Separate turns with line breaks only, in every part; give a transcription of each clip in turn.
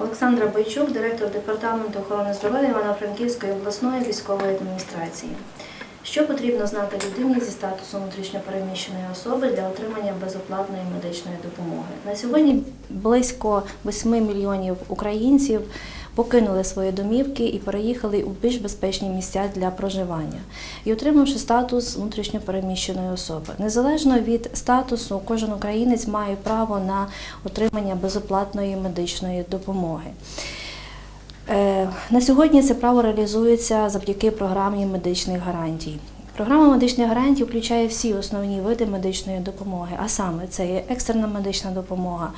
Олександра Бойчук, директор департаменту охорони здоров'я Івано-Франківської обласної військової адміністрації. Що потрібно знати людині зі статусом внутрішньопереміщеної особи для отримання безоплатної медичної допомоги? На сьогодні близько 8 мільйонів українців покинули свої домівки і переїхали у більш безпечні місця для проживання і отримавши статус внутрішньопереміщеної особи. Незалежно від статусу, кожен українець має право на отримання безоплатної медичної допомоги. Е, На сьогодні це право реалізується завдяки програмі медичних гарантій. Програма медичних гарантій включає всі основні види медичної допомоги, а саме це є екстрена медична допомога,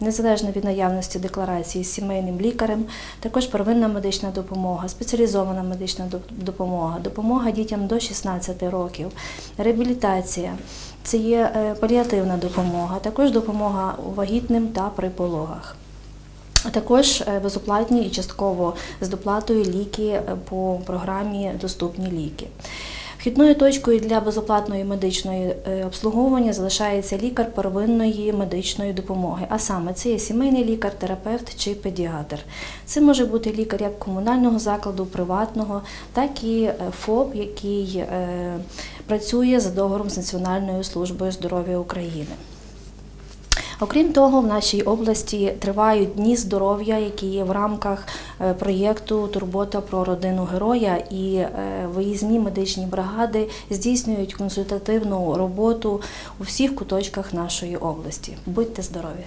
незалежно від наявності декларації з сімейним лікарем, також первинна медична допомога, спеціалізована медична допомога, допомога дітям до 16 років, реабілітація. Це є е, паліативна допомога, також допомога вагітним та при пологах. А також е, безоплатні і частково з доплатою ліки е, по програмі Доступні ліки. Вхідною точкою для безоплатної медичної е, обслуговування залишається лікар первинної медичної допомоги, а саме це є сімейний лікар, терапевт чи педіатр. Це може бути лікар як комунального закладу, приватного, так і е, ФОП, який е, працює за договором з Національною службою здоров'я України. Окрім того, в нашій області тривають дні здоров'я, які є в рамках е, проєкту Турбота про родину героя і е, виїзні медичні бригади здійснюють консультативну роботу у всіх куточках нашої області. Будьте здорові!